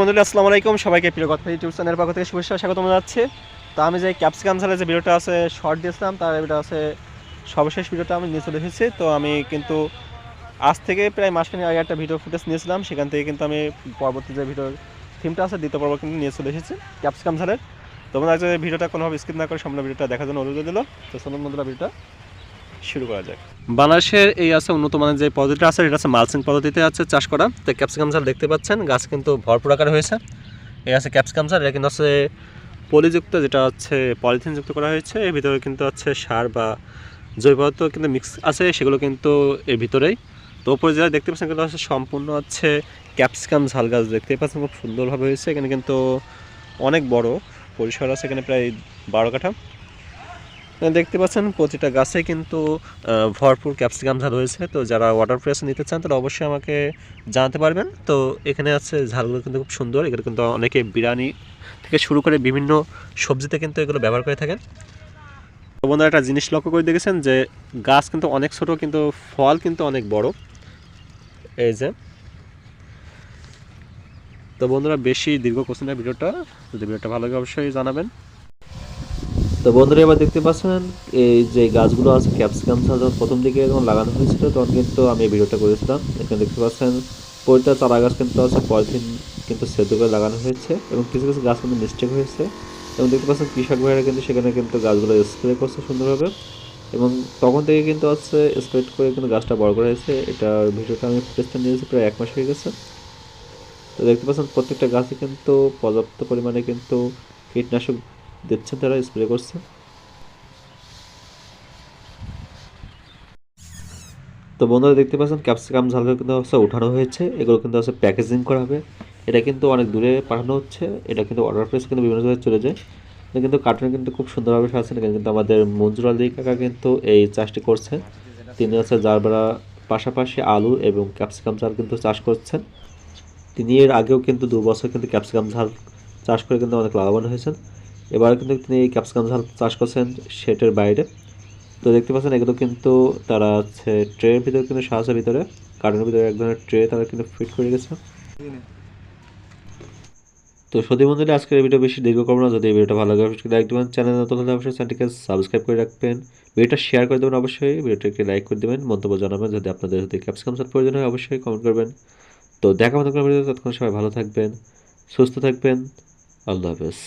বন্ধুরা আসসালামু আলাইকুম। সবাইকে প্রিয় কথা ইউটিউব চ্যানেলের পক্ষ থেকে শুভেচ্ছা স্বাগত জানাচ্ছি। তো আমি যে ক্যাপসিকাম সালের যে ভিডিওটা আছে শর্ট দিয়েছিলাম, তার এটা আছে সর্বশেষ ভিডিওটা আমি নিয়ে চলে তো আমি কিন্তু আজ থেকে প্রায় মাসখানি আগে একটা ভিডিও ফুটেজ নিয়েছিলাম। সেখান থেকে কিন্তু আমি পরবর্তী যে ভিডিওর থিমটা আছে, দ্বিতীয় পর্ব কিন্তু নিয়ে চলে এসেছি, ক্যাপসিকাম সালের তোমরা যে ভিডিওটা কোনোভাবে স্কিপ না করে সম্পূর্ণ ভিডিওটা দেখার জন্য অনুরোধ দিল তো চলুন বন্ধুরা ভিডিওটা শুরু করা যাক। বাংলাদেশের এই আছে উন্নত মানের যে পদ্ধতিটা আছে, এটা আছে মালচিং পদ্ধতিতে আছে চাষ করা। তো ক্যাপসিকাম চাল দেখতে পাচ্ছেন, গাছ কিন্তু ভরপুর আকারে হয়েছে। এই আছে ক্যাপসিকাম চাল, এটা কিন্তু আছে পলিযুক্ত, যেটা হচ্ছে পলিথিন যুক্ত করা হয়েছে। এর ভিতরে কিন্তু হচ্ছে সার বা জৈব পদার্থ কিন্তু মিক্স আছে, সেগুলো কিন্তু এর ভিতরেই। তো উপরে যেটা দেখতে পাচ্ছেন কিন্তু হচ্ছে সম্পূর্ণ হচ্ছে ক্যাপসিকাম ঝাল গাছ। দেখতে পাচ্ছেন খুব সুন্দরভাবে হয়েছে, এখানে কিন্তু অনেক বড় পরিসর আছে, এখানে প্রায় বারো কাঠা। দেখতে পাচ্ছেন, প্রতিটা গাছে কিন্তু ভরপুর ক্যাপসিকাম ঝাল রয়েছে। তো যারা ওয়াটার প্রেস নিতে চান, তারা অবশ্যই আমাকে জানাতে পারবেন। তো এখানে আছে, ঝালগুলো কিন্তু খুব সুন্দর। এগুলো কিন্তু অনেকে বিরিয়ানি থেকে শুরু করে বিভিন্ন সবজিতে কিন্তু এগুলো ব্যবহার করে থাকেন। বন্ধুরা, একটা জিনিস লক্ষ্য করে দেখেছেন যে, গাছ কিন্তু অনেক ছোট, কিন্তু ফল কিন্তু অনেক বড়। এই যে। তো বন্ধুরা, বেশি দীর্ঘ করছেন না ভিডিওটা। যদি ভিডিওটা ভালো লাগে, অবশ্যই জানাবেন। তো বন্ধুরা, এবার দেখতে পাচ্ছেন, এই যে গাছগুলো আছে, ক্যাপসিকাম চাষ যখন প্রথম দিকে যখন লাগানো হয়েছিল, তখন কিন্তু আমি ভিডিওটা করেছিলাম। এখানে দেখতে পাচ্ছেন প্রতিটা চারা গাছ কিন্তু আছে, পলিথিন কিন্তু সেদ্ধ করে লাগানো হয়েছে এবং কিছু কিছু গাছ কিন্তু মিস্টেক হয়েছে। এবং দেখতে পাচ্ছেন, কৃষক ভাইরা কিন্তু সেখানে কিন্তু গাছগুলো স্প্রে করছে সুন্দরভাবে এবং তখন থেকে কিন্তু হচ্ছে স্প্রেড করে কিন্তু গাছটা বড় করা হয়েছে। এটা ভিডিওটা আমি ফুটেজটা নিয়েছি, প্রায় এক মাস হয়ে গেছে। তো দেখতে পাচ্ছেন, প্রত্যেকটা গাছে কিন্তু পর্যাপ্ত পরিমাণে কিন্তু কীটনাশক দিচ্ছেন তারা স্প্রে করছে। তো বন্ধুরা, দেখতে পাচ্ছেন ক্যাপসিকাম ঝালগুলো কিন্তু হচ্ছে উঠানো হয়েছে। এগুলো কিন্তু হচ্ছে প্যাকেজিং করা হবে। এটা কিন্তু অনেক দূরে পাঠানো হচ্ছে। এটা কিন্তু অর্ডার প্লেস কিন্তু বিভিন্ন জায়গায় চলে যায়। কিন্তু কার্টুনে কিন্তু খুব সুন্দরভাবে সাজাচ্ছেন এখানে কিন্তু আমাদের মঞ্জুর আলী কাকা কিন্তু এই চাষটি করছেন। তিনি হচ্ছে যার বেড়া পাশাপাশি আলু এবং ক্যাপসিকাম ঝাল কিন্তু চাষ করছেন। তিনি এর আগেও কিন্তু দু বছর কিন্তু ক্যাপসিকাম ঝাল চাষ করে কিন্তু অনেক লাভবান হয়েছেন। এবার কিন্তু তিনি ক্যাপসিকাম চাষ করছেন সেটের বাইরে। তো দেখতে পাচ্ছেন এগুলো কিন্তু তারা হচ্ছে ট্রের ভিতরে কিন্তু সাহায্যের ভিতরে কার্টুনের ভিতরে এক ধরনের ট্রে তারা কিন্তু ফিট করে গেছে তো সত্যি বন্ধুরা আজকের ভিডিও বেশি দীর্ঘ করব না, যদি ভিডিওটা ভালো লাগে অবশ্যই লাইক দেবেন চ্যানেল নতুন হলে অবশ্যই চ্যানেলটিকে সাবস্ক্রাইব করে রাখবেন। ভিডিওটা শেয়ার করে দেবেন অবশ্যই ভিডিওটাকে লাইক করে দেবেন, মন্তব্য জানাবেন যদি আপনাদের যদি ক্যাপসিকাম সাথে প্রয়োজন হয় অবশ্যই কমেন্ট করবেন। তো দেখা মতো ভিডিও ততক্ষণ সবাই ভালো থাকবেন, সুস্থ থাকবেন, আল্লাহ হাফেজ।